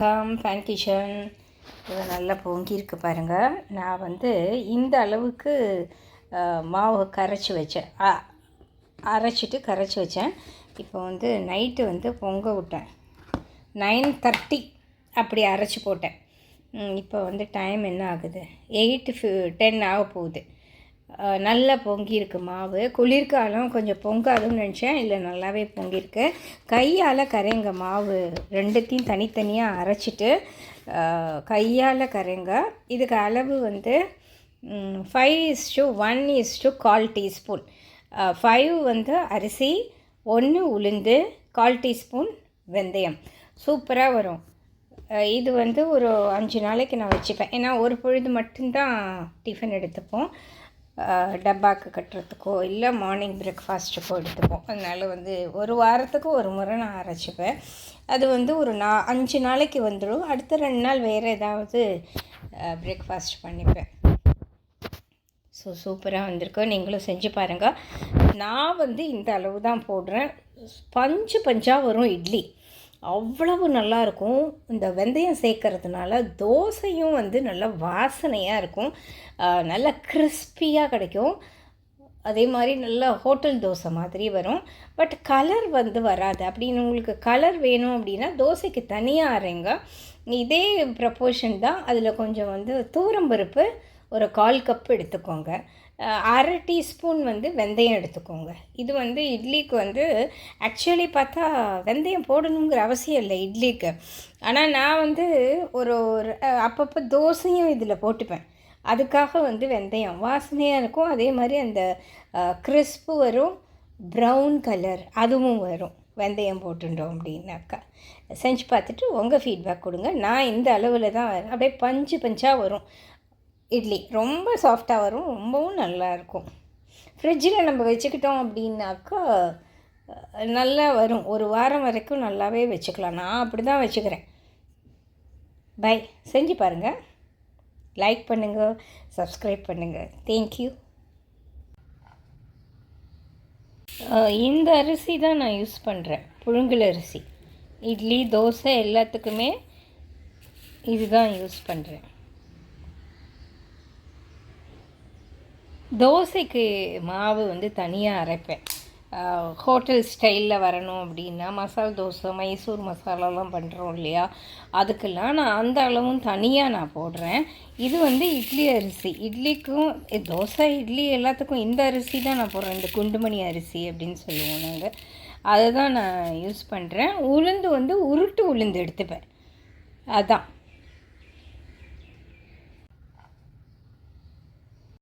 Come fan kitchen இது நல்லா பொங்கியிருக்கு பாருங்கள் நான் வந்து இந்த அளவுக்கு மாவு கரைச்சி வச்சேன். அரைச்சிட்டு கரைச்சி வச்சேன். இப்போ வந்து நைட்டு வந்து பொங்க விட்டேன். நைன் தேர்ட்டி அப்படி அரைச்சி போட்டேன். இப்போ வந்து டைம் என்ன ஆகுது? எயிட் ஃபி டென் ஆக போகுது. நல்லா பொங்கியிருக்கு மாவு. குளிர்காலம் கொஞ்சம் பொங்காதுன்னு நினச்சேன். இல்லை நல்லாவே பொங்கியிருக்கு. கையால் கரைங்க மாவு ரெண்டுத்தையும் தனித்தனியாக அரைச்சிட்டு கையால் கரைங்க இதுக்கு அளவு வந்து five is to one is to call teaspoon. Five வந்து அரிசி ஒன்று உளுந்து கால் டீஸ்பூன் வெந்தயம். சூப்பராக வரும். இது வந்து ஒரு அஞ்சு நாளைக்கு நான் வச்சுப்பேன். ஏன்னா ஒரு பொழுது மட்டும்தான் டிஃபன் எடுத்துப்போம். டப்பாக்கு கட்டுறதுக்கோ இல்லை மார்னிங் பிரேக்ஃபாஸ்ட்டுக்கோ எடுத்துப்போம். அதனால் வந்து ஒரு வாரத்துக்கு ஒரு முறை நான் அரைச்சிப்பேன். அது வந்து ஒரு நா அஞ்சு நாளைக்கு வந்துடும். அடுத்த ரெண்டு நாள் வேறு ஏதாவது பிரேக்ஃபாஸ்ட் பண்ணிப்பேன். ஸோ சூப்பராக வந்திருக்கோம் நீங்களும் செஞ்சு பாருங்கள் நான் வந்து இந்த அளவு தான் போடுறேன். பஞ்சு பஞ்சாக வரும் இட்லி. அவ்வளவு நல்லாயிருக்கும் இந்த வெந்தயம் சேர்க்கறதுனால தோசையும் வந்து நல்ல வாசனையாக இருக்கும். நல்லா நல்ல கிறிஸ்பியாக கிடைக்கும். அதே மாதிரி நல்ல ஹோட்டல் தோசை மாதிரி வரும். பட் கலர் வந்து வராது. அப்படின்னு உங்களுக்கு கலர் வேணும் அப்படின்னா தோசைக்கு தனியாக அரைங்க. இதே ப்ரப்போர்ஷன் தான். அதில் கொஞ்சம் வந்து தூரம்பருப்பு ஒரு கால் கப் எடுத்துக்கோங்க. அரை டீஸ்பூன் வந்து வெந்தயம் எடுத்துக்கோங்க. இது வந்து இட்லிக்கு வந்து ஆக்சுவலி பார்த்தா வெந்தயம் போடணுங்கிற அவசியம் இல்லை இட்லிக்கு. ஆனால் நான் வந்து ஒரு ஒரு அப்பப்போ தோசையும் இதில் போட்டுப்பேன். அதுக்காக வந்து வெந்தயம். வாசனையாக இருக்கும். அதே மாதிரி அந்த கிறிஸ்பு வரும். ப்ரௌன் கலர் அதுவும் வரும். வெந்தயம் போட்டுட்டோம் அப்படின்னாக்கா. செஞ்சு பார்த்துட்டு உங்கள் ஃபீட்பேக் கொடுங்க. நான் இந்த அளவில் தான் அப்படியே பஞ்சு பஞ்சாக வரும். இட்லி. ரொம்ப சாஃப்டாக வரும். ரொம்பவும் நல்லாயிருக்கும் ஃப்ரிட்ஜில் நம்ம வச்சுக்கிட்டோம் அப்படின்னாக்கா நல்லா வரும். ஒரு வாரம் வரைக்கும் நல்லாவே வச்சுக்கலாம். நான் அப்படி தான் வச்சுக்கிறேன். பை செஞ்சு பாருங்கள் லைக் பண்ணுங்கள் சப்ஸ்கிரைப் பண்ணுங்கள் தேங்க்யூ இந்த அரிசி தான் நான் யூஸ் பண்ணுறேன் புழுங்கல் அரிசி. இட்லி தோசை எல்லாத்துக்குமே இதுதான் யூஸ் பண்ணுறேன் தோசைக்கு மாவு வந்து தனியாக அரைப்பேன். ஹோட்டல் ஸ்டைலில் வரணும் அப்படின்னா மசால் தோசை மைசூர் மசாலாலாம் பண்ணுறோம் இல்லையா? அதுக்கெல்லாம் நான் அந்த அளவும் தனியாக நான் போடுறேன். இது வந்து இட்லி அரிசி. இட்லிக்கும் தோசை இட்லி எல்லாத்துக்கும் இந்த அரிசி தான் நான் போடுறேன். இந்த குண்டுமணி அரிசி அப்படின்னு சொல்லுவோம் நாங்கள் அதை தான் நான் யூஸ் பண்ணுறேன் உளுந்து வந்து உருட்டு உளுந்து எடுத்துப்பேன். அதான்.